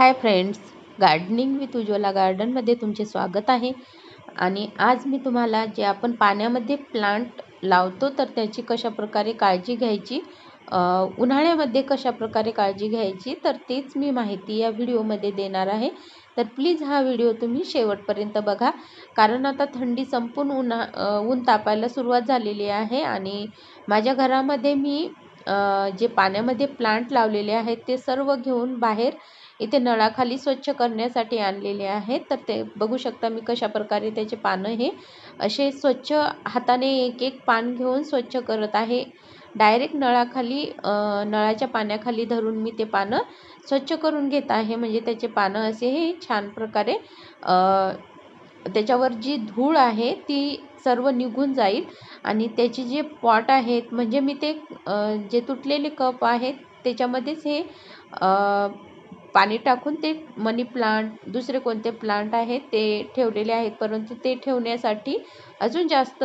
Hi friends gardening with Ujjwala गार्डनमध्ये तुमचे स्वागत आहे. आणि आज मी तुम्हाला जे आपण पाण्यामध्ये प्लांट लावतो तर त्याची कशाप्रकारे काळजी घ्यायची उन्हाळ्यामध्ये कशाप्रकारे काळजी घ्यायची तर तीच मी माहिती या व्हिडिओमध्ये देणार आहे. तर प्लीज हा व्हिडिओ तुम्ही शेवटपर्यंत बघा कारण आता थंडी संपून उन्हा ऊन तापायला सुरुवात झालेली आहे आणि माझ्या घरामध्ये मी जे पाण्यामध्ये प्लांट लावलेले आहेत ते सर्व घेऊन बाहेर इथे नळाखाली स्वच्छ करण्यासाठी आणलेले आहेत. तर ते बघू शकता मी कशा प्रकारे त्याचे पानं हे असे स्वच्छ हाताने एक एक पान घेऊन स्वच्छ करत आहे. डायरेक्ट नळाखाली नळाच्या पाण्याखाली धरून मी ते पानं स्वच्छ करून घेत आहे. म्हणजे त्याचे पानं असे हे छान प्रकारे त्याच्यावर जी धूळ आहे ती सर्व निघून जाईल. आणि त्याची जे पॉट आहेत म्हणजे मी ते जे तुटलेले कप आहेत त्याच्यामध्येच हे पाणी टाकून ते मनी प्लांट दुसरे कोणते प्लांट आहेत ते ठेवलेले आहेत. परंतु ते ठेवण्यासाठी अजून जास्त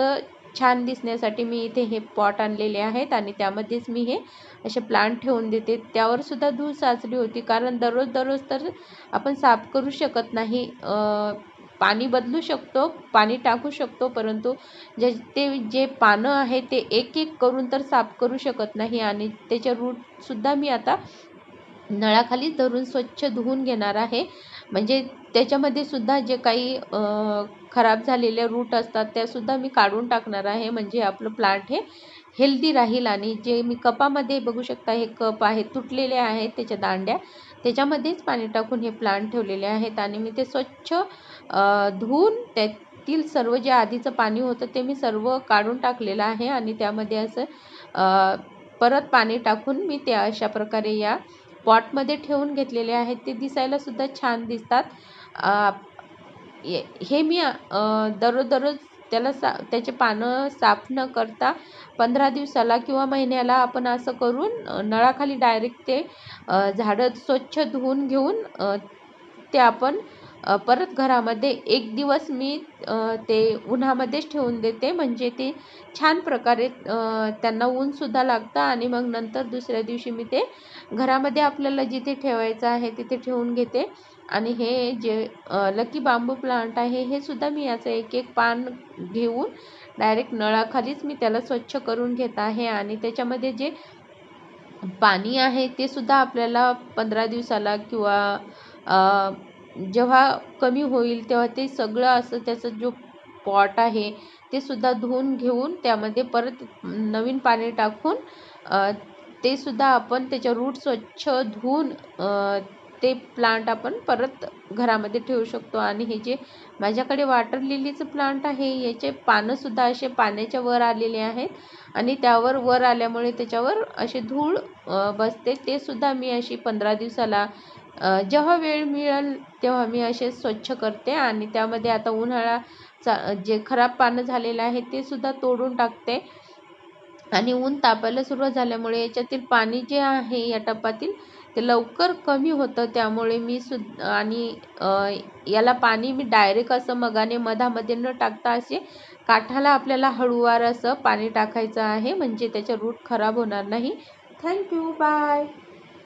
छान दिसण्यासाठी मी इथे हे पॉट आणलेले आहेत आणि त्यामध्येच मी हे असे प्लांट ठेवून देते. त्यावरसुद्धा धूळ साचली होती. कारण दररोज दररोज तर आपण साफ करू शकत नाही. पाणी बदलू शकतो पाणी टाकू शकतो परंतु जे ते जे पानं आहे ते एक एक करून तर साफ करू शकत नाही. आणि त्याच्या रूटसुद्धा मी आता नळाखाली धरून स्वच्छ धुवून घेणार आहे. म्हणजे त्याच्यामध्ये सुद्धा जे काही खराब झालेल्या रूट असतात त्यासुद्धा मी काढून टाकणार आहे. म्हणजे आपलं प्लांट हे हेल्दी राहील आणि जे मी कपामध्ये बघू शकता हे कप आहे तुटलेले आहेत त्याच्या दांड्या. त्याच्यामध्येच पाणी टाकून हे प्लांट ठेवलेले आहेत आणि मी ते स्वच्छ धुवून त्यातील सर्व जे आधीचं पाणी होतं ते मी सर्व काढून टाकलेलं आहे. आणि त्यामध्ये असं परत पाणी टाकून मी त्या अशा प्रकारे या पॉटमध्ये ठेवून घेतलेले आहेत. ते दिसायला सुद्धा छान दिसतात. हे मी दररोज दररोज त्याला सा त्याचे पानं साफ न करता पंधरा दिवसाला किंवा महिन्याला आपण असं करून नळाखाली डायरेक्ट ते झाडं स्वच्छ धुवून घेऊन ते आपण परत घरामध्ये एक दिवस मी ते उन्हामध्येच ठेवून देते. म्हणजे ते छान प्रकारे त्यांना ऊनसुद्धा लागतं आणि मग नंतर दुसऱ्या दिवशी मी ते घरामध्ये आपल्याला जिथे ठेवायचं आहे तिथे ठेवून घेते. आणि हे जे लकी बांबू प्लांट आहे हे सुद्धा मी याचं एक एक पान घेऊन डायरेक्ट नळाखालीच मी त्याला स्वच्छ करून घेत आहे. आणि त्याच्यामध्ये जे पाणी आहे ते सुद्धा आपल्याला पंधरा दिवसाला किंवा जेव्हा कमी होईल तेव्हा ते सगळं असं त्याचं जो पॉट आहे ते सुद्धा धुवून घेऊन त्यामध्ये परत नवीन पाणी टाकून ते सुद्धा आपण त्याच्या रूट स्वच्छ धुवून ते प्लांट आपण परत घरामध्ये ठेवू शकतो. आणि हे जे माझ्याकडे वॉटर लिलीचं प्लांट आहे याचे पानंसुद्धा असे पाण्याच्या वर आलेले आहेत. आणि त्यावर वर आल्यामुळे त्याच्यावर असे धूळ बसते. ते सुद्धा मी अशी पंधरा दिवसाला जेव्हा वेळ मिळेल तेव्हा मी असे स्वच्छ करते आणि त्यामध्ये आता उन्हाळा चा जे खराब पानं झालेलं आहे ते सुद्धा तोडून टाकते. आणि ऊन तापायला सुरुवात झाल्यामुळे याच्यातील पाणी जे आहे या टपातील ते लवकर कमी होतं. त्यामुळे मी सुद् आणि याला पाणी मी डायरेक्ट असं मगाने मधामध्ये न टाकता असे काठाला आपल्याला हळूवार असं पाणी टाकायचं आहे. म्हणजे त्याचे रूट खराब होणार नाही. Thank you bye